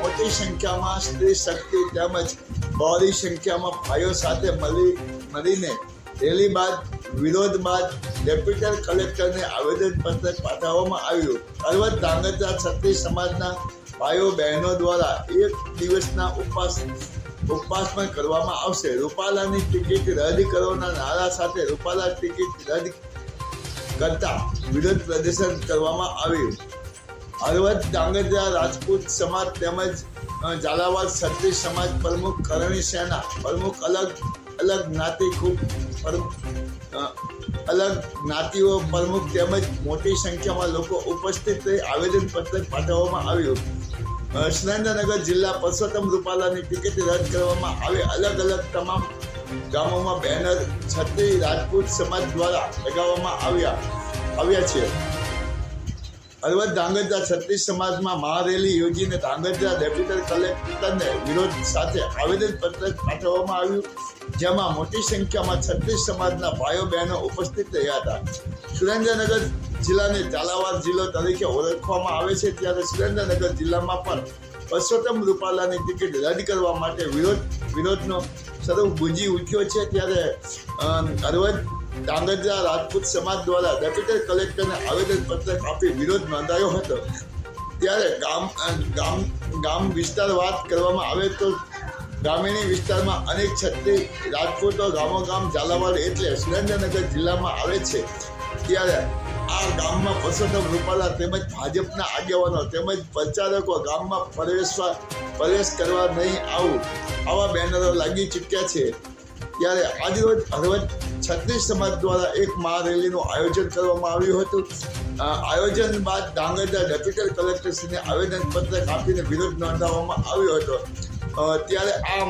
મોટી સંખ્યામાં સ્ત્રી શક્તિ તેમજ બહોળી સંખ્યામાં ભાઈઓ સાથે મળી, મળીને રેલી બાદ, વિરોધ બાદ ડેપ્યુટી કલેક્ટરને આવેદનપત્ર પાઠવવામાં આવ્યું. હળવદ ધાંગધ્રા ક્ષત્રિય સમાજના ભાઈઓ બહેનો દ્વારા એક દિવસના ઉપવાસ ઉપવાસ પણ કરવામાં આવશે. રૂપાલાની ટિકિટ રદ કરવાના નારા સાથે રૂપાલા ટિકિટ રદ કરતા વિરોધ પ્રદર્શન કરવામાં આવ્યું. હળવદ ડાંગરજા રાજપૂત સમાજ તેમજ ઝાલાવાડ ક્ષત્રિય સમાજ પ્રમુખ કરણી સેના પ્રમુખ અલગ અલગ જ્ઞાતિ ખૂબ અલગ જ્ઞાતિઓ પ્રમુખ તેમજ મોટી સંખ્યામાં લોકો ઉપસ્થિત રહી આવેદનપત્ર પાઠવવામાં આવ્યું. સુરેન્દ્રનગર જિલ્લા પરસોત્તમ રૂપાલાની ટિકિટ રદ કરવામાં આવે. અલગ અલગ તમામ ગામોમાં બેનર છત્રી રાજપૂત સમાજ દ્વારા લગાવવામાં આવ્યા આવ્યા છે. હળવદ ધાંગધ્રા છત્રીસ સમાજમાં મહારેલી યોજીને ધાંગધ્રા ડેપ્યુટી કલેક્ટરને વિરોધ સાથે આવેદનપત્ર પાઠવવામાં આવ્યું જેમાં મોટી સંખ્યામાં છત્રીસ સમાજના ભાઈઓ બહેનો ઉપસ્થિત રહ્યા હતા. સુરેન્દ્રનગર જિલ્લાને ઝાલાવાડ જિલ્લો તરીકે ઓળખવામાં આવે છે ત્યારે સુરેન્દ્રનગર જિલ્લામાં પણ પરસોત્તમ રૂપાલાની ટિકિટ રદ કરવા માટે વિરોધ વિરોધનો સ્વરૂપ ગુંજી ઉઠ્યો છે ત્યારે અ, હળવદ ડાંગરજા રાજપૂત સમાજ દ્વારા ડેપ્યુટી કલેક્ટરને આવેદનપત્ર આપી વિરોધ નોંધાયો હતો. ત્યારે ગામ ગામ ગામ વિસ્તાર વાત કરવામાં આવે તો ગ્રામીણ વિસ્તારમાં અનેક છત્રી રાજપૂતો ગામો ગામ ઝાલાવાડ એટલે સુરેન્દ્રનગર જિલ્લામાં આવે છે. ત્યારે આ ગામમાં પરસોત્તમ રૂપાલા તેમજ ભાજપના આગેવાનો તેમજ પ્રચારકો ગામમાં પ્રવેશવા, પ્રવેશ કરવા નહીં આવું આવા બેનરો લાગી ચૂક્યા છે. ત્યારે આજરોજ હળવદ છત્રીસ સમાજ દ્વારા એક મહારેલીનું આયોજન કરવામાં આવ્યું હતું. આયોજન બાદ ડાંગરજા ડેપ્યુટી કલેક્ટરશ્રીને આવેદનપત્ર આપીને વિરોધ નોંધાવવામાં આવ્યો હતો. ત્યારે આ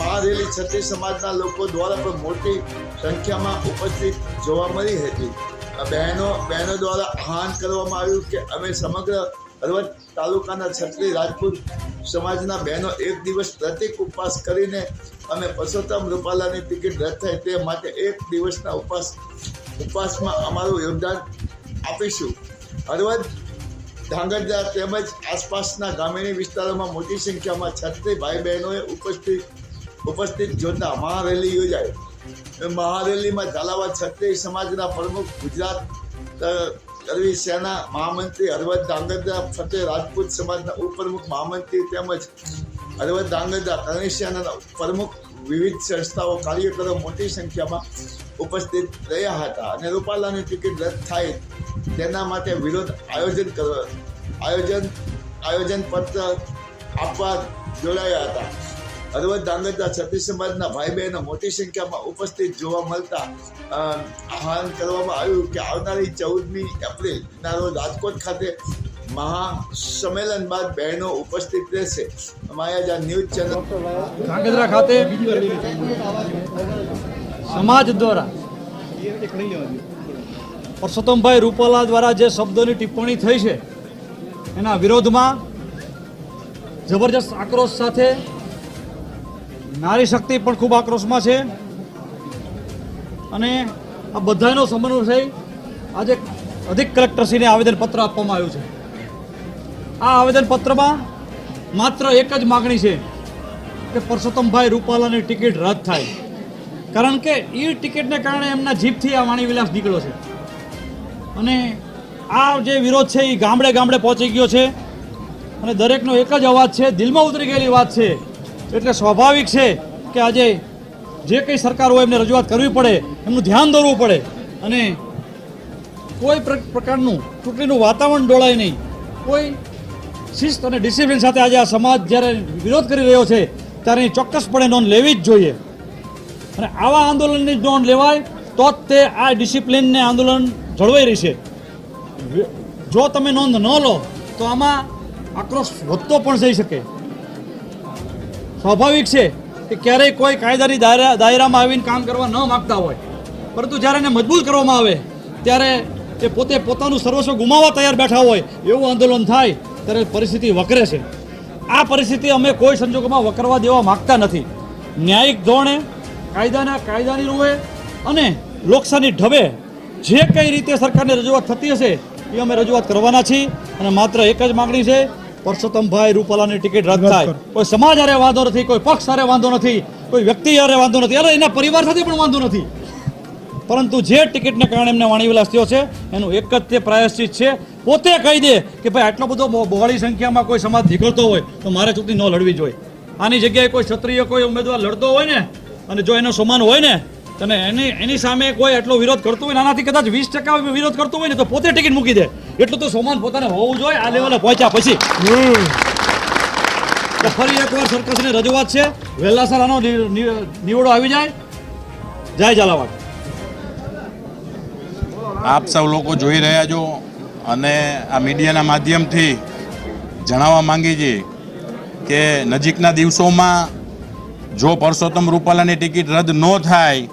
મહારેલી છત્રીસ સમાજના લોકો દ્વારા પણ મોટી સંખ્યામાં ઉપસ્થિત જોવા મળી હતી. બહેનો બહેનો દ્વારા આહ્વાન કરવામાં આવ્યું કે અમે સમગ્ર હળવદ તાલુકાના છત્રી રાજપૂત સમાજના બહેનો એક દિવસ પ્રતિક ઉપવાસ કરીને અમે પરસોત્તમ રૂપાલાની ટિકિટ રદ થાય તે માટે એક દિવસના ઉપવાસ, ઉપવાસમાં અમારું યોગદાન આપીશું. હળવદ, ધાંગધ્રા તેમજ આસપાસના ગ્રામીણ વિસ્તારોમાં મોટી સંખ્યામાં છત્રી ભાઈ બહેનોએ ઉપસ્થિત ઉપસ્થિત જોતા મહારેલી યોજાઈ. મહારેલીમાં ઝાલાવાડ છત્રી સમાજના પ્રમુખ ગુજરાત કરવી સેના મહામંત્રી હળવદ ડાંગરદા ફતેહ રાજપૂત સમાજના ઉપપ્રમુખ મહામંત્રી તેમજ હળવદ ડાંગરદા કરણી સેનાના પ્રમુખ વિવિધ સંસ્થાઓ કાર્યકરો મોટી સંખ્યામાં ઉપસ્થિત રહ્યા હતા અને રૂપાલાની ટિકિટ રદ થાય તેના માટે વિરોધ આયોજન કરવા આયોજન આયોજન પત્ર આપવા જોડાયા હતા. હળવદ ધાંગધ્રા છત્રીસ સમાજના ભાઈ બહેનો મોટી સંખ્યામાં ઉપસ્થિત જોવા મળતા આહવાન કરવામાં આવ્યું કે આવનારી ચૌદમી એપ્રિલના રોજ રાજકોટ ખાતે મહાસંમેલન બાદ બહેનો ઉપસ્થિત રહેશે. માયાજા ન્યૂઝ ચેનલ. ધાંગધ્રા ખાતે સમાજ દ્વારા પરસોત્તમભાઈ રૂપાલા દ્વારા જે શબ્દોની ટિપ્પણી થઈ છે, એના વિરોધમાં જબરજસ્ત આક્રોશ સાથે નારી શક્તિ પણ ખૂબ આક્રોશમાં છે. અને આ બધાનો સમન્વય થઈ આજે અધિક કલેક્ટરશ્રીને આવેદનપત્ર આપવામાં આવ્યું છે. આ આવેદનપત્રમાં માત્ર એક જ માગણી છે કે પરસોત્તમભાઈ રૂપાલાની ટિકિટ રદ થાય. કારણ કે એ ટિકિટને કારણે એમના જીભથી આ વાણીવિલાસ નીકળ્યો છે. અને આ જે વિરોધ છે એ ગામડે ગામડે પહોંચી ગયો છે. અને દરેકનો એક જ અવાજ છે, દિલમાં ઉતરી ગયેલી વાત છે. એટલે સ્વાભાવિક છે કે આજે જે કંઈ સરકાર હોય એમને રજૂઆત કરવી પડે, એમનું ધ્યાન દોરવું પડે. અને કોઈ પ્રકારનું ચૂંટણીનું વાતાવરણ ડોળાય નહીં. કોઈ શિસ્ત અને ડિસિપ્લિન સાથે આજે આ સમાજ જ્યારે વિરોધ કરી રહ્યો છે, ત્યારે ચોક્કસપણે નોંધ લેવી જ જોઈએ. અને આવા આંદોલનની નોંધ લેવાય, તો જ તે આ ડિસિપ્લિનને આંદોલન જળવાઈ રહેશે. જો તમે નોંધ ન લો, તો આમાં આક્રોશ વધતો પણ જઈ શકે. સ્વાભાવિક છે કે ક્યારેય કોઈ કાયદાની દાયરા દાયરામાં આવીને કામ કરવા ન માગતા હોય. પરંતુ જ્યારે એને મજબૂત કરવામાં આવે, ત્યારે એ પોતે પોતાનું સર્વસ્વ ગુમાવવા તૈયાર બેઠા હોય, એવું આંદોલન થાય, ત્યારે પરિસ્થિતિ વકરે છે. આ પરિસ્થિતિ અમે કોઈ સંજોગોમાં વકરવા દેવા માગતા નથી. ન્યાયિક ધોરણે, કાયદાના કાયદાની રૂએ અને લોકશાહી ઢબે જે કઈ રીતે સરકારની રજૂઆત થતી હશે, એ અમે રજૂઆત કરવાના છીએ. અને માત્ર એક જ માગણી છે પરસોત્તમભાઈ રૂપાલાની ટિકિટ રદ થાય. કોઈ સમાજ અરે વાંધો નથી કોઈ પક્ષ હારે વાંધો નથી કોઈ વ્યક્તિ હારે વાંધો નથી અરે એના પરિવાર સાથે પણ વાંધો નથી. પરંતુ જે ટિકિટને કારણે એમને વાણી વિલાસ થયો છે એનું એક જ તે પ્રાયશ્ચિત છે. પોતે કહી દે કે ભાઈ આટલો બધો બહુ- બહોળી સંખ્યામાં કોઈ સમાજ નીકળતો હોય તો મારે ચૂંટણી ન લડવી જોઈએ. આની જગ્યાએ કોઈ ક્ષત્રિય કોઈ ઉમેદવાર લડતો હોય ને અને જો એનો સમાન હોય ને અને એની એની સામે કોઈ એટલો વિરોધ કરતો હોય આનાથી કદાચ વીસ ટકા વિરોધ કરતો હોય ને, તો પોતે ટિકિટ મૂકી દે. એટલું તો સમાન પોતાને હોવું જોઈએ આ લેવલે પહોંચ્યા પછી. તો ફરી એકવાર સરકારશ્રીની રજૂઆત છે. વહેલાસર આનો નિવડો આવી જાય. જય ઝાલાવાડ. આપ સૌ લોકો જોઈ રહ્યા છો અને આ મીડિયાના માધ્યમથી જણાવવા માંગી છીએ કે નજીકના દિવસોમાં જો પરસોત્તમ રૂપાલાની ટિકિટ રદ ન થાય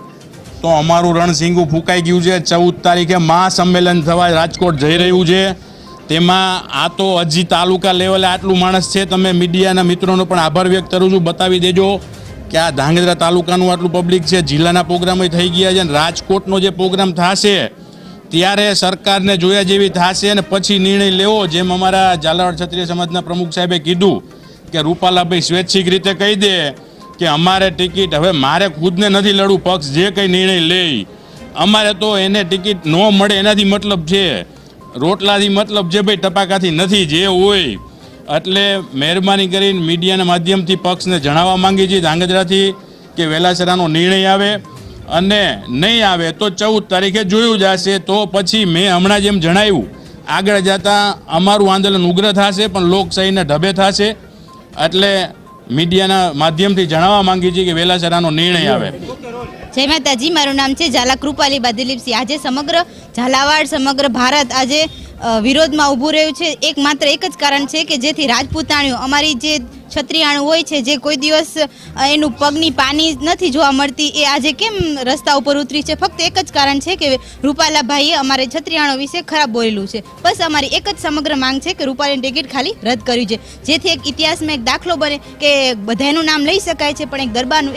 તો અમારું રણસિંગું ફૂંકાઈ ગયું છે. ચૌદ તારીખે મહાસંમેલન થવા રાજકોટ જઈ રહ્યું છે. તેમાં આ તો હજી તાલુકા લેવલે આટલું માણસ છે. તમે મીડિયાના મિત્રોનો પણ આભાર વ્યક્ત કરું છું. બતાવી દેજો કે આ ધાંગધ્રા તાલુકાનું આટલું પબ્લિક છે. જિલ્લાના પ્રોગ્રામો થઈ ગયા છે અને રાજકોટનો જે પ્રોગ્રામ થશે, ત્યારે સરકારને જોયા જેવી થશે અને પછી નિર્ણય લેવો, જેમ અમારા ઝાલાવાડ ક્ષત્રિય સમાજના પ્રમુખ સાહેબે કીધું કે રૂપાલાભાઈ સ્વૈચ્છિક રીતે કહી દે કે અમારે ટિકિટ, હવે મારે ખુદને નથી લડવું, પક્ષ જે કંઈ નિર્ણય લે અમારે તો એને ટિકિટ ન મળે એનાથી મતલબ છે. રોટલાથી મતલબ છે ભાઈ, ટપાકાથી નથી, જે હોય. એટલે મહેરબાની કરીને મીડિયાના માધ્યમથી પક્ષને જણાવવા માંગીએ છીએ ધાંગધ્રાથી કે વેલાસરાનો નિર્ણય આવે અને નહીં આવે તો ચૌદ તારીખે જોયું જશે. તો પછી મેં હમણાં જેમ જણાવ્યું, આગળ જતાં અમારું આંદોલન ઉગ્ર થશે, પણ લોકશાહીના ઢબે થશે. એટલે મીડિયાના માધ્યમથી જણાવવા માંગીએ છીએ કે વેલાસરાનો નિર્ણય આવે. જય માતાજી, મારું નામ છે ઝાલા કૃપાલી બાદિલીપસિંહ આજે સમગ્ર ઝાલાવાડ, સમગ્ર ભારત આજે વિરોધમાં ઊભું રહ્યું છે. એક માત્ર એક જ કારણ છે કે જેથી રાજપૂતાણીઓ, અમારી જે ક્ષત્રિયાણું હોય છે, જે કોઈ દિવસ એનું પગની પાની નથી જોવા મળતી, એ આજે કેમ રસ્તા ઉપર ઉતરી છે? ફક્ત એક જ કારણ છે કે રૂપાલાભાઈએ અમારે ક્ષત્રિયાણો વિશે ખરાબ બોલેલું છે. બસ અમારી એક જ સમગ્ર માંગ છે કે રૂપાલીની ટિકિટ ખાલી રદ કરવી છે જેથી એક ઇતિહાસમાં એક દાખલો બને કે બધાનું નામ લઈ શકાય છે, પણ એક દરબારનું